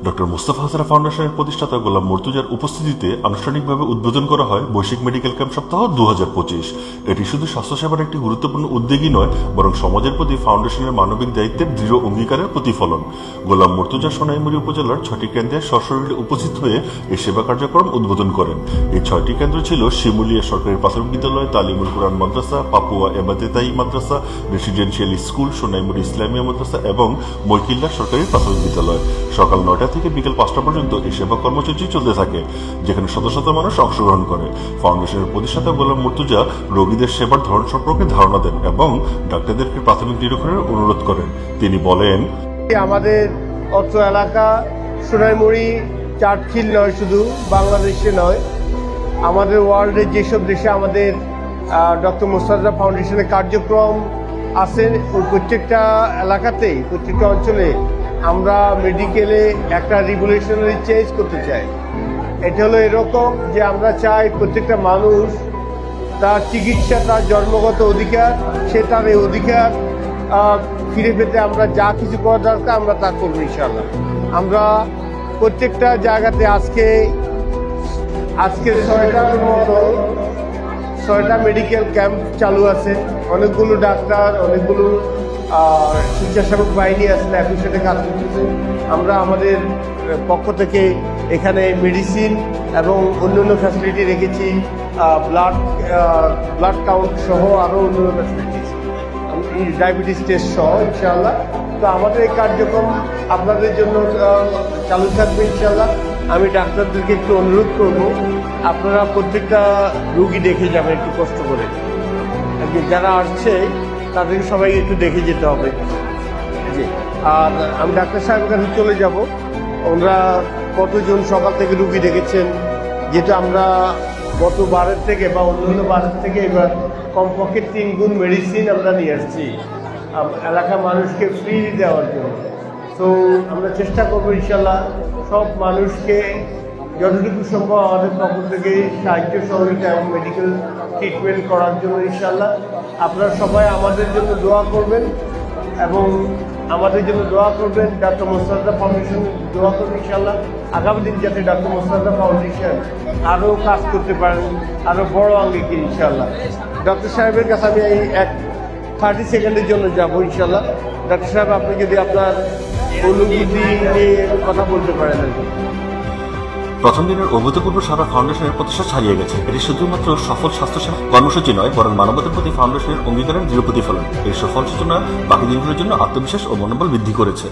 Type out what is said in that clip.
Doctor Mustafa হাসানা ফাউন্ডেশনের প্রতিষ্ঠাতা গোলাম মর্তুজার উপস্থিতিতে আনুষ্ঠানিকভাবে উদ্বোধন করা হয় বৈশ্বিক মেডিকেল ক্যাম্প সপ্তাহ দুহাজার পঁচিশ। এটি শুধু স্বাস্থ্যসেবার একটি গুরুত্বপূর্ণ উদ্যোগই নয়, বরং সমাজের প্রতি ফাউন্ডেশনের মানবিক দায়িত্বের দৃঢ় অঙ্গীকারের প্রতিফলন। গোলাম মর্তুজা সোনাইমুড়ি উপজেলার ছয়টি কেন্দ্রে সশরীরে উপস্থিত হয়ে এই সেবা কার্যক্রম উদ্বোধন করেন। এই ছয়টি কেন্দ্র ছিল শিমুলিয়া সরকারি প্রাথমিক বিদ্যালয়, তালিমুল কোরআন মাদ্রাসা, পাপুয়া এবাদেতাই মাদ্রাসা, রেসিডেন্সিয়াল স্কুল, সোনাইমুড়ি ইসলামিয়া মাদ্রাসা এবং মৈকিল্লা সরকারি প্রাথমিক বিদ্যালয়। সকাল নয়টা থেকে বিকেল পাঁচটা পর্যন্ত এই সেবা কর্মসূচি চলতে থাকে, যেখানে শত শত মানুষ অংশগ্রহণ করে। ফাউন্ডেশনের প্রতিষ্ঠাতা গোলাম মর্তুজা রোগীদের সেবার ধরন সম্পর্কে ধারণা দেন এবং ডাক্তারদেরকে প্রাথমিক নিরীক্ষণের অনুরোধ করেন। তিনি বলেন আমাদের অত্র এলাকা, সোনাইমুড়ি, চাটখিল নয় শুধু, বাংলাদেশে নয়। আমাদের ওয়ার্ল্ডের যেসব দেশে আমাদের ডক্টর মোস্তাজা ফাউন্ডেশনের কার্যক্রম আছে প্রত্যেকটা এলাকাতেই, প্রত্যেকটা অঞ্চলে আমরা মেডিকেলে একটা রিগুলেশনারি চেঞ্জ করতে চাই। এটা হলো এরকম যে আমরা চাই প্রত্যেকটা মানুষ তার চিকিৎসা, তার জন্মগত অধিকার, সে তার এই অধিকার ফিরে পেতে আমরা যা কিছু করা দরকার আমরা তা করব ইনশাল্লাহ আমরা প্রত্যেকটা জায়গাতে আজকে আজকে ছয়টার মতো ছয়টা মেডিকেল ক্যাম্প চালু আছে। অনেকগুলো ডাক্তার, অনেকগুলো স্বেচ্ছাসেবক বাহিনী আছে একই সাথে কাজ করতেছে। আমরা আমাদের পক্ষ থেকে এখানে মেডিসিন এবং অন্যান্য ফ্যাসিলিটি রেখেছি ব্লাড ব্লাড কাউন্ট সহ আরও অন্যান্য ফ্যাসিলিটিস ডায়াবেটিস টেস্ট সহ ইনশাল্লাহ তো আমাদের এই কার্যক্রম আপনাদের জন্য চালু থাকবে ইনশাল্লাহ আমি ডাক্তারদেরকে একটু অনুরোধ করব আপনারা প্রত্যেকটা রুগী দেখে যাবেন, একটু কষ্ট করে। যারা আসছে, তাদেরকে সবাই একটু দেখে যেতে হবে। জি। আর আমি ডাক্তার সাহেবের কাছে চলে যাব। ওনারা কতজন সকাল থেকে রুগী দেখেছেন যেটা আমরা গত বারের থেকে বা অন্যান্য বারের থেকে এবার কমপক্ষে তিন গুণ মেডিসিন আমরা নিয়ে আসছি। এলাকার মানুষকে ফ্রি দেওয়ার জন্য। তো আমরা চেষ্টা করব, ইনশাল্লাহ সব মানুষকে যতটুকু সম্ভব আমাদের পক্ষ থেকে সাহায্য সহযোগিতা এবং মেডিকেল ট্রিটমেন্ট করার জন্য ইনশাল্লাহ আপনারা সবাই আমাদের জন্য দোয়া করবেন এবং আমাদের জন্য দোয়া করবেন ডাক্তার মোস্তাদা ফাউন্ডেশন দোয়া করবেন ইনশাল্লাহ আগামী দিন যাতে ডাক্তার মোস্তাদা ফাউন্ডেশন আরও কাজ করতে পারেন, আরও বড় আঙ্গিকে ইনশাল্লাহ ডক্টর সাহেবের কাছে আমি এই এক থার্টি সেকেন্ডের জন্য যাব ইনশাল্লাহ ডাক্তার সাহেব, আপনি যদি আপনার অনুভূতি নিয়ে কথা বলতে পারেন আর কি। প্রথম দিনের অভূতপূর্ব সারা ফাউন্ডেশনের প্রতিষ্ঠা ছাড়িয়ে গেছে। এটি শুধুমাত্র সফল স্বাস্থ্যসেবা কর্মসূচি নয়, বরং মানবতার প্রতি ফাউন্ডেশনের অঙ্গীকারের দৃঢ় প্রতিফলন। এই সফল সূচনা বাকি দিনগুলোর জন্য আত্মবিশ্বাস ও মনোবল বৃদ্ধি করেছে।